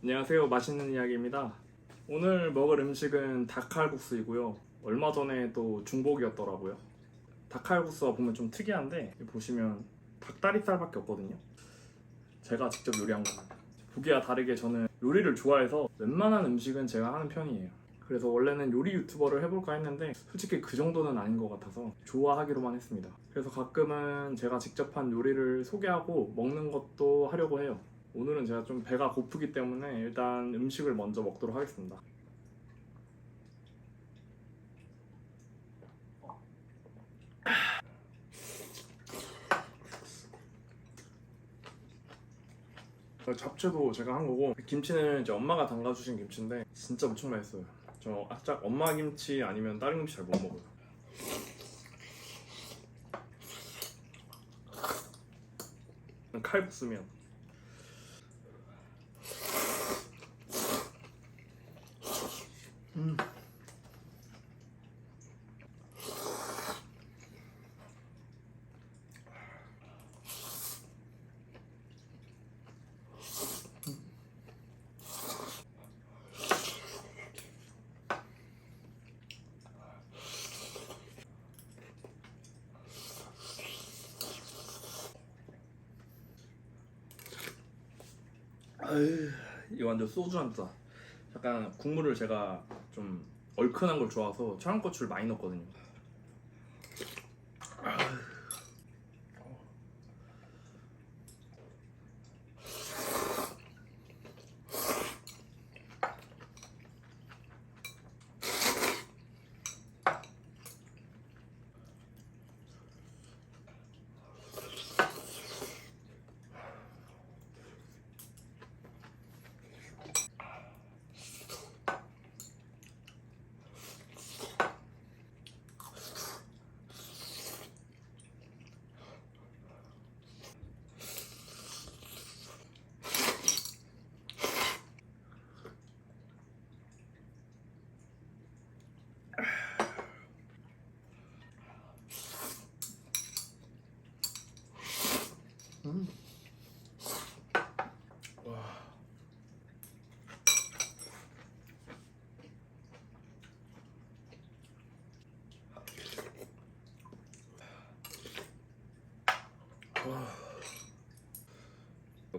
안녕하세요. 맛있는 이야기입니다. 오늘 먹을 음식은 닭칼국수이고요. 얼마 전에 또 중복이었더라고요. 닭칼국수가 보면 좀 특이한데 보시면 닭다리살밖에 없거든요. 제가 직접 요리한 겁니다. 보기와 다르게 저는 요리를 좋아해서 웬만한 음식은 제가 하는 편이에요. 그래서 원래는 요리 유튜버를 해볼까 했는데 솔직히 그 정도는 아닌 것 같아서 좋아하기로만 했습니다. 그래서 가끔은 제가 직접 한 요리를 소개하고 먹는 것도 하려고 해요. 오늘은 제가 좀 배가 고프기 때문에 일단 음식을 먼저 먹도록 하겠습니다. 잡채도 제가 한 거고 김치는 이제 엄마가 담가주신 김치인데 진짜 무척 맛있어요. 저 아짝 엄마 김치 아니면 다른 김치 잘 못 먹어요. 칼국수면 이거 완전 소주 한 잔. 약간 국물을 제가 좀 얼큰한 걸 좋아해서 청양고추를 많이 넣거든요.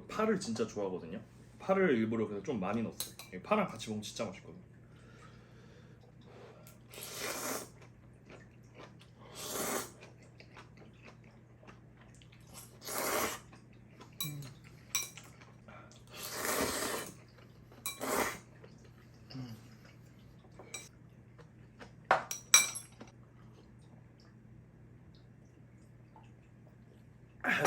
파를 진짜 좋아하거든요. 파를 일부러 그래서 좀 많이 넣었어요. 이 파랑 같이 먹으면 진짜 맛있거든요. 야,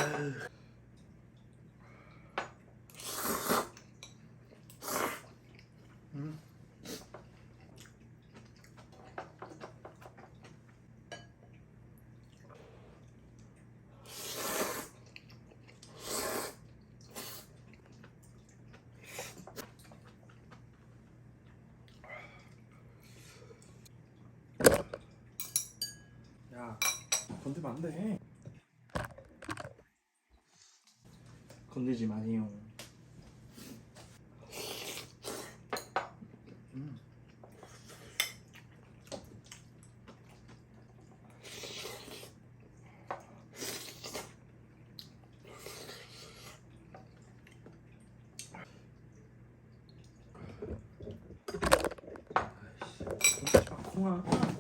건들면 안 돼. 건들지 마세요. 건들지 마, 콩아.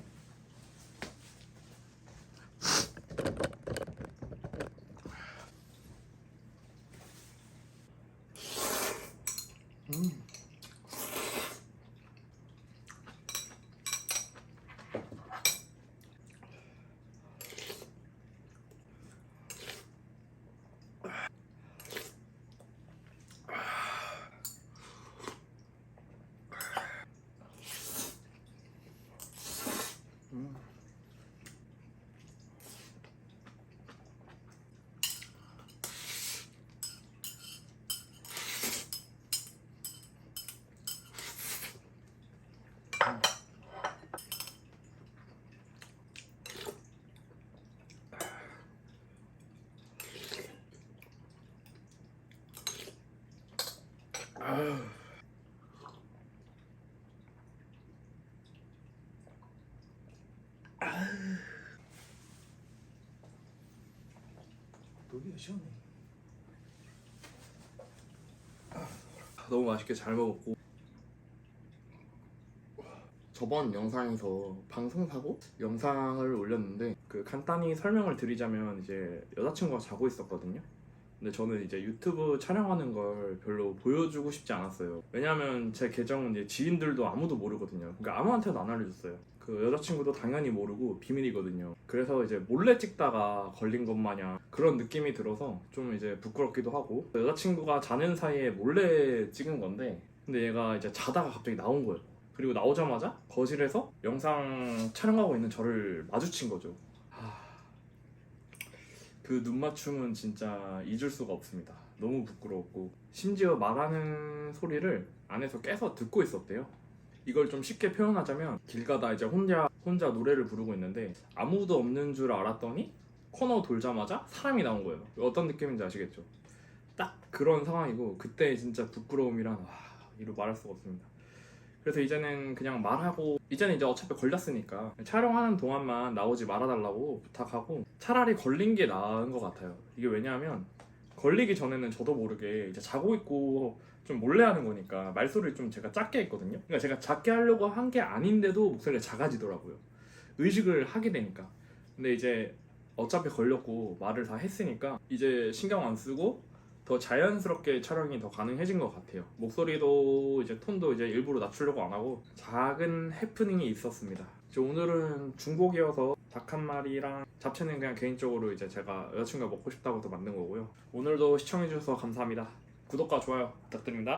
여기가 시원해. 너무 맛있게 잘 먹었고 저번 영상에서 방송 사고 영상을 올렸는데 그 간단히 설명을 드리자면 이제 여자친구가 자고 있었거든요. 근데 저는 이제 유튜브 촬영하는 걸 별로 보여주고 싶지 않았어요. 왜냐면 제 계정은 이제 지인들도 아무도 모르거든요. 그러니까 아무한테도 안 알려줬어요. 그 여자친구도 당연히 모르고 비밀이거든요. 그래서 이제 몰래 찍다가 걸린 것 마냥 그런 느낌이 들어서 좀 이제 부끄럽기도 하고 여자친구가 자는 사이에 몰래 찍은 건데 근데 얘가 이제 자다가 갑자기 나온 거예요. 그리고 나오자마자 거실에서 영상 촬영하고 있는 저를 마주친 거죠. 그 눈 맞춤은 진짜 잊을 수가 없습니다. 너무 부끄러웠고 심지어 말하는 소리를 안에서 깨서 듣고 있었대요. 이걸 좀 쉽게 표현하자면 길 가다 이제 혼자 혼자 노래를 부르고 있는데 아무도 없는 줄 알았더니 코너 돌자마자 사람이 나온 거예요. 어떤 느낌인지 아시겠죠? 딱 그런 상황이고 그때 진짜 부끄러움이란 와 이루 말할 수가 없습니다. 그래서 이제는 그냥 말하고 이제는 이제 어차피 걸렸으니까 촬영하는 동안만 나오지 말아달라고 부탁하고 차라리 걸린 게 나은 것 같아요. 이게 왜냐하면 걸리기 전에는 저도 모르게 이제 자고 있고 좀 몰래 하는 거니까 말소리를 좀 제가 작게 했거든요. 그러니까 제가 작게 하려고 한 게 아닌데도 목소리가 작아지더라고요. 의식을 하게 되니까. 근데 이제 어차피 걸렸고 말을 다 했으니까 이제 신경 안 쓰고 더 자연스럽게 촬영이 더 가능해진 것 같아요. 목소리도 이제 톤도 이제 일부러 낮추려고 안 하고 작은 해프닝이 있었습니다. 오늘은 중복이어서 닭 한 마리랑 잡채는 그냥 개인적으로 이제 제가 여자친구가 먹고 싶다고 또 만든 거고요. 오늘도 시청해주셔서 감사합니다. 구독과 좋아요 부탁드립니다.